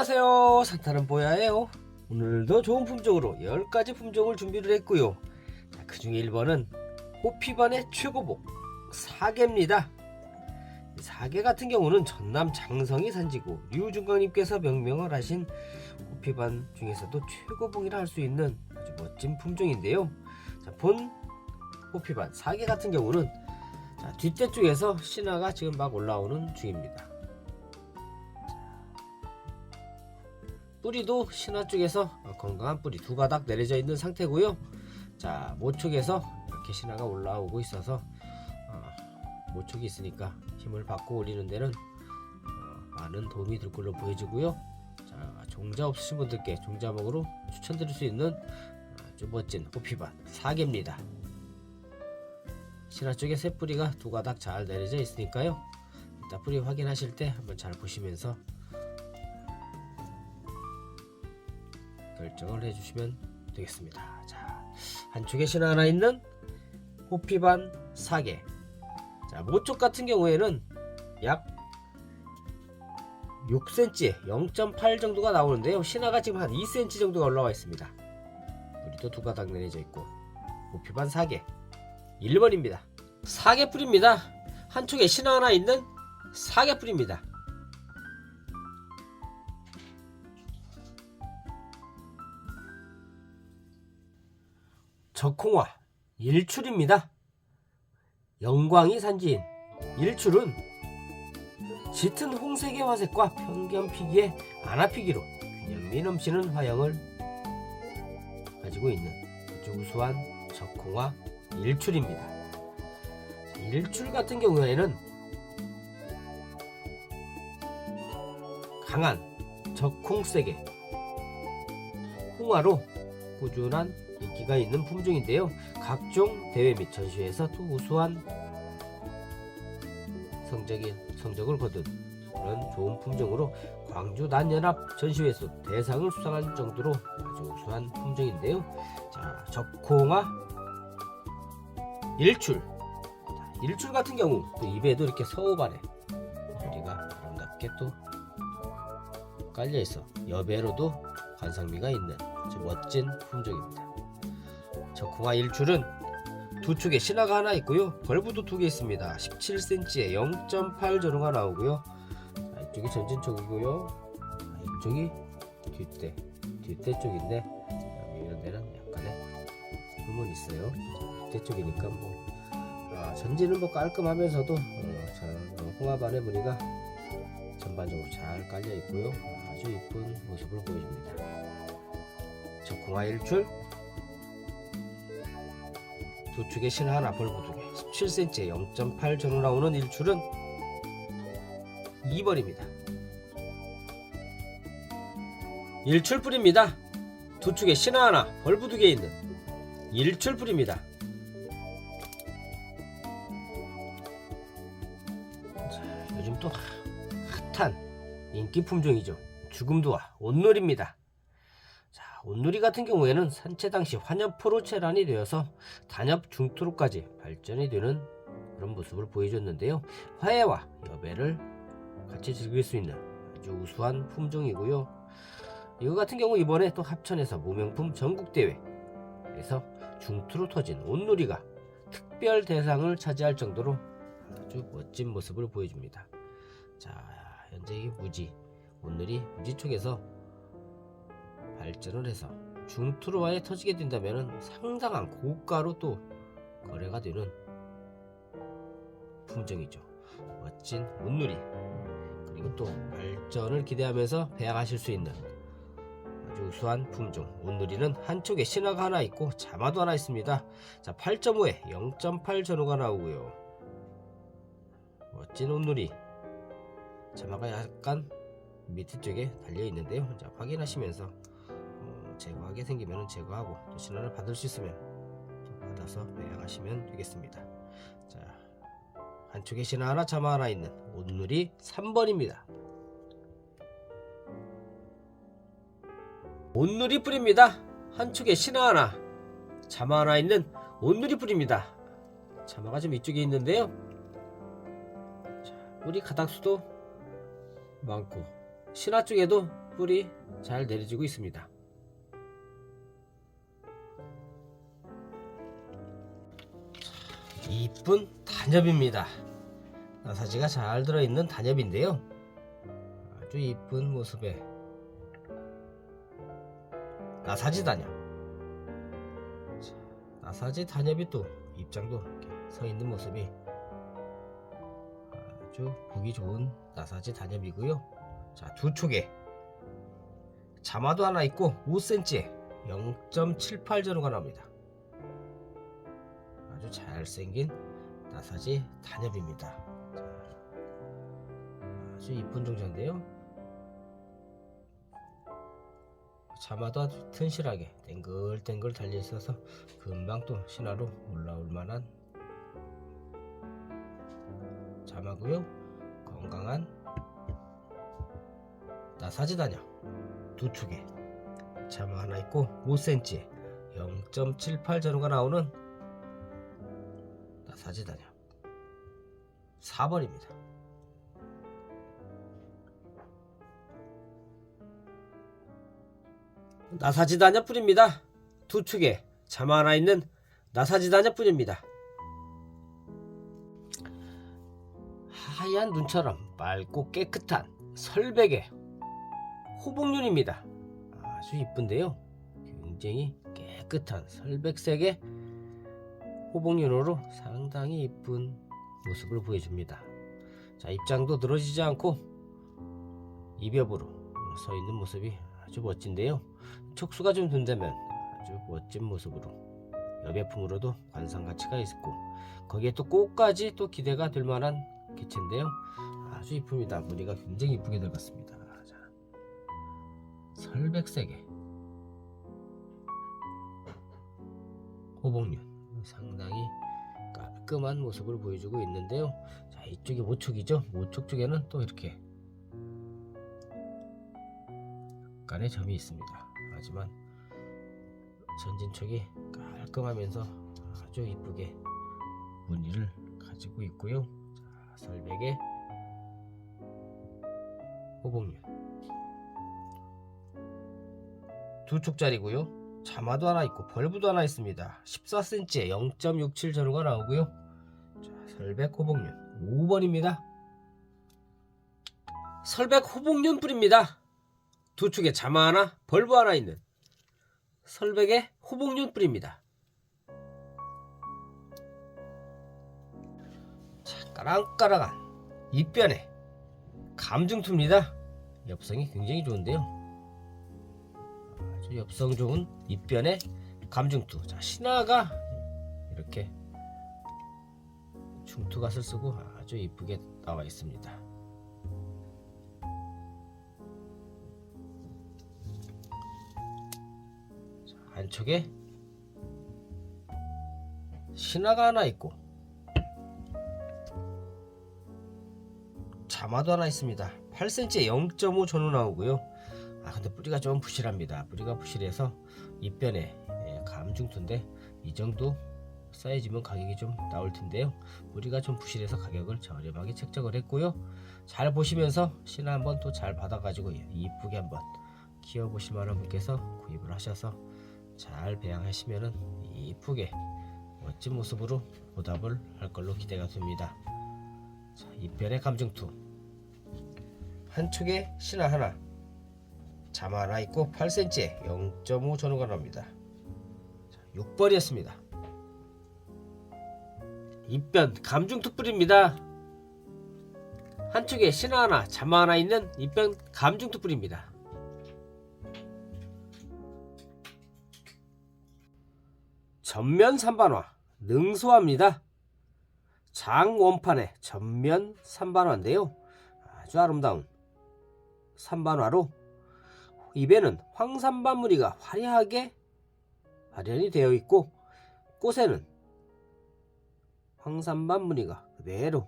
안녕하세요. 산타는 뽀야예요? 오늘도 좋은 품종으로 10가지 품종을 준비를 했고요. 자, 그중에 1번은 호피반의 최고복 사계입니다. 이 사계 같은 경우는 전남 장성이 산지고 류중강님께서 명명을 하신 호피반 중에서도 최고봉이라 할 수 있는 아주 멋진 품종인데요. 자, 본 호피반 사계 같은 경우는 자, 뒷대 쪽에서 신화가 지금 막 올라오는 중입니다 뿌리도 신화 쪽에서 건강한 뿌리 두 가닥 내려져 있는 상태고요. 자 모촉에서 이렇게 신화가 올라오고 있어서 어, 모촉이 있으니까 힘을 받고 올리는 데는 어, 많은 도움이 될 걸로 보여지고요. 자 종자 없으신 분들께 종자목으로 추천드릴 수 있는 아주 멋진 호피반 사계입니다. 신화 쪽에 새 뿌리가 두 가닥 잘 내려져 있으니까요. 이따 뿌리 확인하실 때 한번 잘 보시면서 결정을 해주시면 되겠습니다. 자, 한쪽에 신화 하나 있는 호피반 사계. 자, 모쪽 같은 경우에는 약 6cm, 0.8 정도가 나오는데요. 신화가 지금 한 2cm 정도가 올라와 있습니다. 우리도 두 가닥 내려져 있고 호피반 사계 1번입니다. 사계 뿌리입니다. 한쪽에 신화 하나 있는 사계 뿌리입니다. 적콩화 일출입니다. 영광이 산지인 일출은 짙은 홍색의 화색과 평견피기의 아나피기로 균형미 넘치는 화형을 가지고 있는 아주 우수한 적콩화 일출입니다. 일출 같은 경우에는 강한 적콩색의 홍화로 꾸준한 인기가 있는 품종인데요. 각종 대회 및 전시회에서도 우수한 성적이, 성적을 거둔 그런 좋은 품종으로 광주 난연합 전시회에서 대상을 수상한 정도로 아주 우수한 품종인데요. 자, 적콩화 일출. 자, 일출 같은 경우 또 입에도 이렇게 서우반에 우리가 아름답게 또 깔려 있어 여배로도 관상미가 있는 아주 멋진 품종입니다. 적콩화 일출은 두 축에 신화가 하나 있고요. 벌브도 두 개 있습니다. 17cm에 0.8 전후가 나오고요. 자, 이쪽이 전진 쪽이고요. 자, 이쪽이 뒷대, 뒷대 쪽인데 자, 이런 데는 약간의 흠은 있어요. 자, 뒷대 쪽이니까 뭐 아, 전진은 뭐 깔끔하면서도 어, 잘, 어, 홍합안의 무늬가 전반적으로 잘 깔려 있고요. 아주 이쁜 모습을 보여줍니다. 적콩화 일출 두 축의 신 하나 벌브 두 개, 17cm에 0.8 전후 나오는 일출은 2번입니다. 일출뿔입니다. 두 축의 신 하나 벌브 두 개 있는 일출뿔입니다. 자, 요즘 또 핫한 인기 품종이죠. 죽음도와 온놀입니다. 자, 온누리 같은 경우에는 산채 당시 환엽 포로 체란이 되어서 단엽 중토로까지 발전이 되는 그런 모습을 보여줬는데요. 화해와 여배를 같이 즐길 수 있는 아주 우수한 품종이고요. 이거 같은 경우 이번에 또 합천에서 무명품 전국대회에서 중투로 터진 온누리가 특별 대상을 차지할 정도로 아주 멋진 모습을 보여줍니다. 자, 현재 이 무지, 온누리 무지 쪽에서 발전을 해서 중투로와에 터지게 된다면 상당한 고가로 또 거래가 되는 품종이죠. 멋진 온누리 그리고 또 발전을 기대하면서 배양하실 수 있는 아주 우수한 품종 온누리는 한쪽에 신화가 하나 있고 자마도 하나 있습니다. 자 8.5에 0.8 전후가 나오고요. 멋진 온누리 자마가 약간 밑에 쪽에 달려 있는데요. 자 확인하시면서 어, 제거하게 생기면 제거하고 또 신호를 받을 수 있으면 또 받아서 배양하시면 되겠습니다. 자 한쪽에 신호 하나 자마 하나 있는 온누리 3번입니다. 온누리 뿌립니다. 한쪽에 신화 하나 자마 하나 있는 온누리 뿌립니다. 자마가 좀 이쪽에 있는데요. 자, 뿌리 가닥수도 많고 신화 쪽에도 뿔이 잘 내려지고 있습니다. 이쁜 단엽입니다. 나사지가 잘 들어있는 단엽인데요. 아주 이쁜 모습의 나사지 단엽. 자, 나사지 단엽이 또 입장도 이렇게 서 있는 모습이 아주 보기 좋은 나사지 단엽이고요. 자, 두 촉에 자마도 하나 있고 5cm에 0.78 전후가 나옵니다. 아주 잘생긴 나사지 단엽입니다. 자, 아주 이쁜 종자인데요. 자마도 아주 튼실하게 땡글땡글 달려 있어서 금방 또 신화로 올라올 만한 자마고요. 건강한 나사지 단엽 두 축에 자마 하나 있고 5cm에 0.78 전후가 나오는 나 사지 단엽 4번입니다. 나사지 단엽 뿌립니다. 두 축에 자마 하나 있는 나사지 단엽 뿌립니다. 하얀 눈처럼 맑고 깨끗한 설백의 호복륜입니다. 아주 이쁜데요. 굉장히 깨끗한 설백색의 호복륜으로 상당히 이쁜 모습을 보여줍니다. 자, 입장도 늘어지지 않고 이벽으로 서 있는 모습이 아주 멋진데요. 촉수가 좀 든다면 아주 멋진 모습으로 여배품으로도 관상 가치가 있고 거기에 또 꽃까지 또 기대가 될 만한 개체인데요. 아주 이쁩니다. 무늬가 굉장히 이쁘게 들어갔습니다. 자, 설백색의 호복륜 상당히 깔끔한 모습을 보여주고 있는데요. 자, 이쪽이 모촉이죠. 모촉 쪽에는 또 이렇게 약간의 점이 있습니다. 하지만 전진촉이 깔끔하면서 아주 이쁘게 무늬를 가지고 있고요. 자, 설백의 호복륜 두 축짜리고요. 자마도 하나 있고 벌브도 하나 있습니다. 14cm에 0.67 전후가 나오고요. 자, 설백 호복륜 5번입니다. 설백 호복륜 뿌립니다. 두 축에 자마 하나, 벌브 하나 있는 설백의 호복륜 뿌립니다. 자, 까랑까랑한 입변에 감중투입니다. 엽성이 굉장히 좋은데요. 엽성 좋은 입변에 감중투. 자, 신화가 이렇게 중투갓을 쓰고 아주 이쁘게 나와 있습니다. 자, 안쪽에 신화가 하나 있고 자마도 하나 있습니다. 8cm에 0.5 전후 나오고요. 아 근데 뿌리가 좀 부실합니다. 뿌리가 부실해서 잎변에 예, 감중투인데 이 정도 사이즈면 가격이 좀 나올 텐데요. 뿌리가 좀 부실해서 가격을 저렴하게 책정을 했고요. 잘 보시면서 신화 한번 또 잘 받아 가지고 이쁘게 한번 키워 보실 만한 분께서 구입을 하셔서 잘 배양하시면은 이쁘게 멋진 모습으로 보답을 할 걸로 기대가 됩니다. 자, 이편의 감정투 한쪽에 신화 하나 자마 하나 있고 8cm에 0.5 전후가 나옵니다. 자, 6번이었습니다. 입변 감중투 뿌립니다. 한쪽에 신화 하나 자마 하나 있는 입변 감중투 뿌립니다. 전면 삼반화 능소화입니다. 장원판의 전면 삼반화인데요. 아주 아름다운 삼반화로 입에는 황산반 무늬가 화려하게 발현이 되어 있고 꽃에는 황산반 무늬가 그대로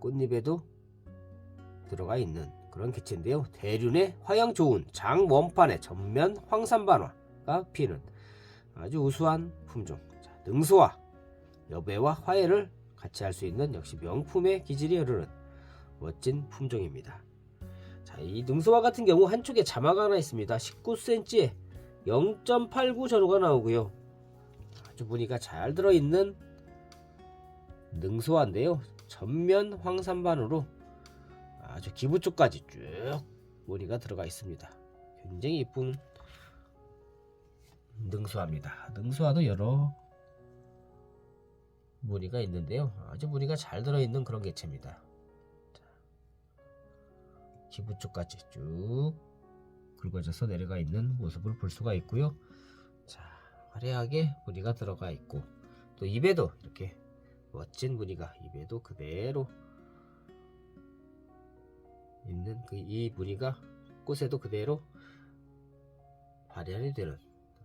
꽃잎에도 들어가 있는 그런 개체인데요. 대륜의 화양 좋은 장원판의 전면 황산반화가 피는 아주 우수한 품종. 자, 능소화, 여배와 화해를 같이 할 수 있는 역시 명품의 기질이 흐르는 멋진 품종입니다. 자, 이 능소화 같은 경우 한쪽에 자마가 하나 있습니다. 19cm에 0.89 전후가 나오고요. 아주 무늬가 잘 들어있는 능소화인데요. 전면 황산반으로 아주 기부 쪽까지 쭉 무늬가 들어가 있습니다. 굉장히 이쁜 능소화입니다. 능소화도 여러 무늬가 있는데요. 아주 무늬가 잘 들어있는 그런 개체입니다. 자, 기부 쪽까지 쭉 굵어져서 내려가 있는 모습을 볼 수가 있고요. 자, 화려하게 무늬가 들어가 있고 또 입에도 이렇게 멋진 무늬가 입에도 그대로 있는 그 이 무늬가 꽃에도 그대로 발현이 되는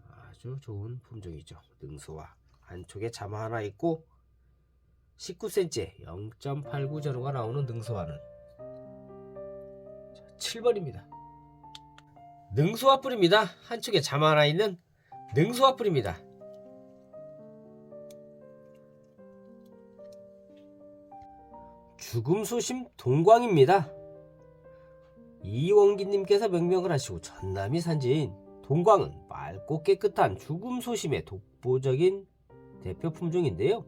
아주 좋은 품종이죠. 능소화 안쪽에 자마 하나 있고 19cm 0.89 전후가 나오는 능소화는 7번입니다. 능소화 뿌리입니다. 한쪽에 자마 하나 있는 능소화 뿌리입니다. 죽음소심 동광입니다. 이원기님께서 명명을 하시고 전남이 산지인 동광은 맑고 깨끗한 죽음소심의 독보적인 대표 품종인데요.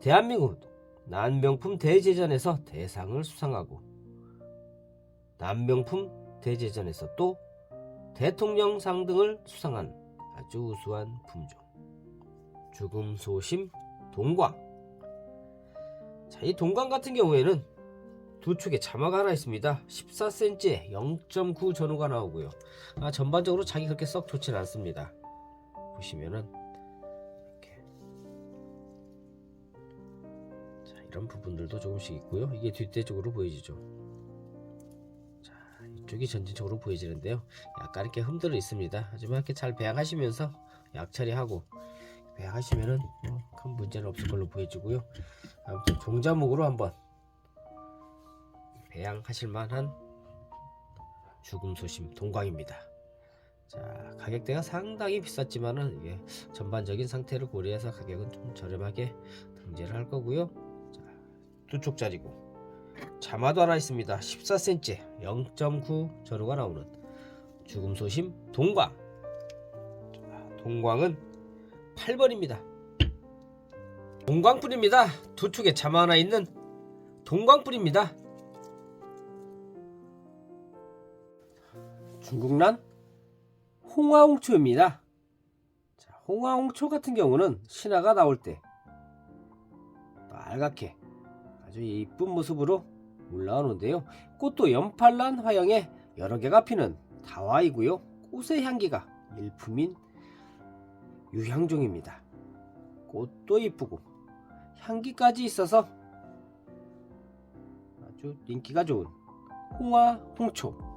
대한민국 난명품 대제전에서 대상을 수상하고 난명품 대제전에서 또 대통령상 등을 수상한 아주 우수한 품종. 죽음 소심 동광. 자, 이 동광 같은 경우에는 두 축에 자마가 하나 있습니다. 14cm에 0.9 전후가 나오고요. 아, 전반적으로 자기 그렇게 썩 좋지는 않습니다. 보시면은 이렇게 자, 이런 부분들도 조금씩 있고요. 이게 뒷대 쪽으로 보여지죠. 자, 이쪽이 전진적으로 보여지는데요. 약간 이렇게 흠들어 있습니다. 하지만 이렇게 잘 배양하시면서 약 처리하고 배양하시면은 뭐큰 문제는 없을 걸로 보여지고요. 아무튼 종자목으로 한번 배양하실 만한 죽음 소심 동광입니다. 자 가격대가 상당히 비쌌지만은 이게 전반적인 상태를 고려해서 가격은 좀 저렴하게 등재를 할 거고요. 자, 두 쪽짜리고 자마도 하나 있습니다. 14cm 0.9 전후가 나오는 죽음 소심 동광. 자, 동광은 8번입니다. 동광불입니다. 두 축에 자마 하나 있는 동광불입니다. 중국란 홍화홍초입니다. 자, 홍화홍초 같은 경우는 신화가 나올 때 빨갛게 아주 이쁜 모습으로 올라오는데요. 꽃도 연팔란 화형에 여러 개가 피는 다화이고요. 꽃의 향기가 일품인 유향종입니다. 꽃도 이쁘고 향기까지 있어서 아주 인기가 좋은 홍화 홍초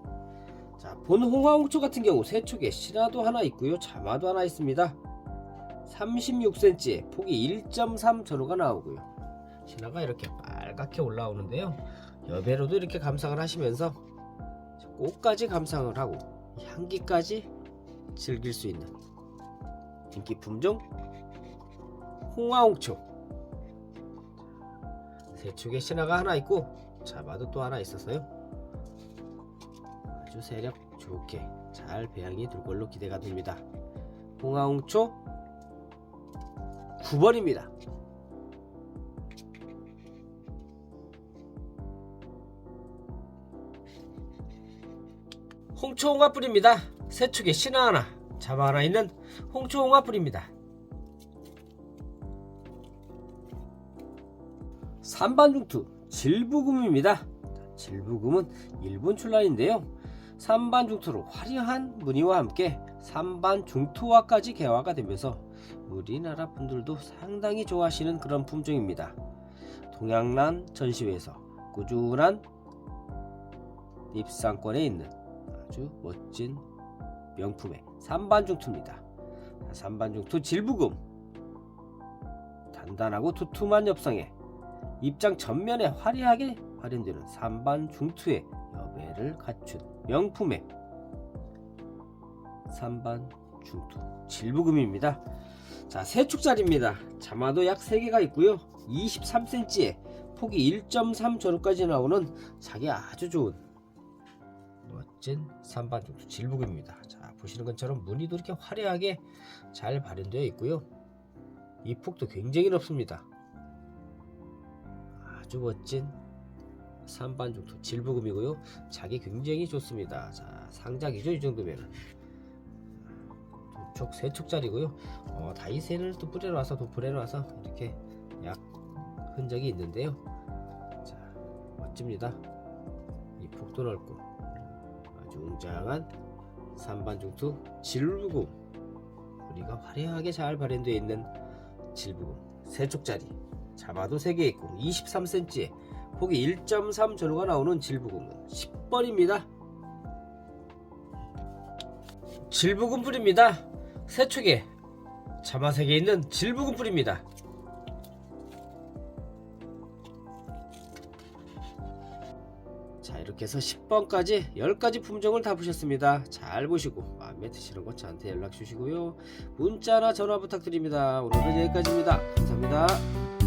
자, 본 홍화 홍초 같은 경우 세 축에 신화도 하나 있고요. 자마도 하나 있습니다. 36cm에 폭이 1.3 전후가 나오고요. 신화가 이렇게 빨갛게 올라오는데요. 여배로도 이렇게 감상을 하시면서 꽃까지 감상을 하고 향기까지 즐길 수 있는 인기 품종 홍화홍초 세 축에 신화가 하나 있고 자마도 또 하나 있어서요. 아주 세력 좋게 잘 배양이 될 걸로 기대가 됩니다. 홍화홍초 9번입니다. 홍초홍화 뿌립니다. 세 축에 신화 하나, 자마 하나 있는 홍초홍화 뿌립니다. 3반 중투 질부금입니다. 질부금은 일본 출란인데요. 3반 중투로 화려한 무늬와 함께 3반 중투화까지 개화가 되면서 우리나라 분들도 상당히 좋아하시는 그런 품종입니다. 동양란 전시회에서 꾸준한 입상권에 있는 아주 멋진 명품의 3반 중투입니다. 3반 중투 질부금 단단하고 두툼한 엽상에 입장 전면에 화려하게 발현되는 3반 중투의 여배를 갖춘 명품의 3반 중투 질부금입니다. 자, 세 축짜리입니다. 자마도 약 3개가 있고요. 23cm에 폭이 1.3 전후까지 나오는 자기 아주 좋은 멋진 산반죽 질북입니다. 자 보시는 것처럼 무늬도 이렇게 화려하게 잘 발현되어 있고요. 이 폭도 굉장히 넓습니다. 아주 멋진 산반죽 질부금이고요. 작이 굉장히 좋습니다. 자 상작이죠 이 정도면은 두촉 세 촉짜리고요. 어, 다이센을 또 뿌려놔서 도포해놔서 이렇게 약 흔적이 있는데요. 자 멋집니다. 이 폭도 넓고 웅장한 산반죽투 질부금 우리가 화려하게 잘 발현되어 있는 질부금 세 쪽짜리 잡아도 3개 있고 23cm에 폭이 1.3 전후가 나오는 질부금은 10번입니다. 질부금 뿌립니다. 세 축에 자마색에 있는 질부금 뿌립니다. 자 이렇게 해서 10번까지 10가지 품종을 다 보셨습니다. 잘 보시고 마음에 드시는 거 저한테 연락 주시고요. 문자나 전화 부탁드립니다. 오늘은 여기까지입니다. 감사합니다.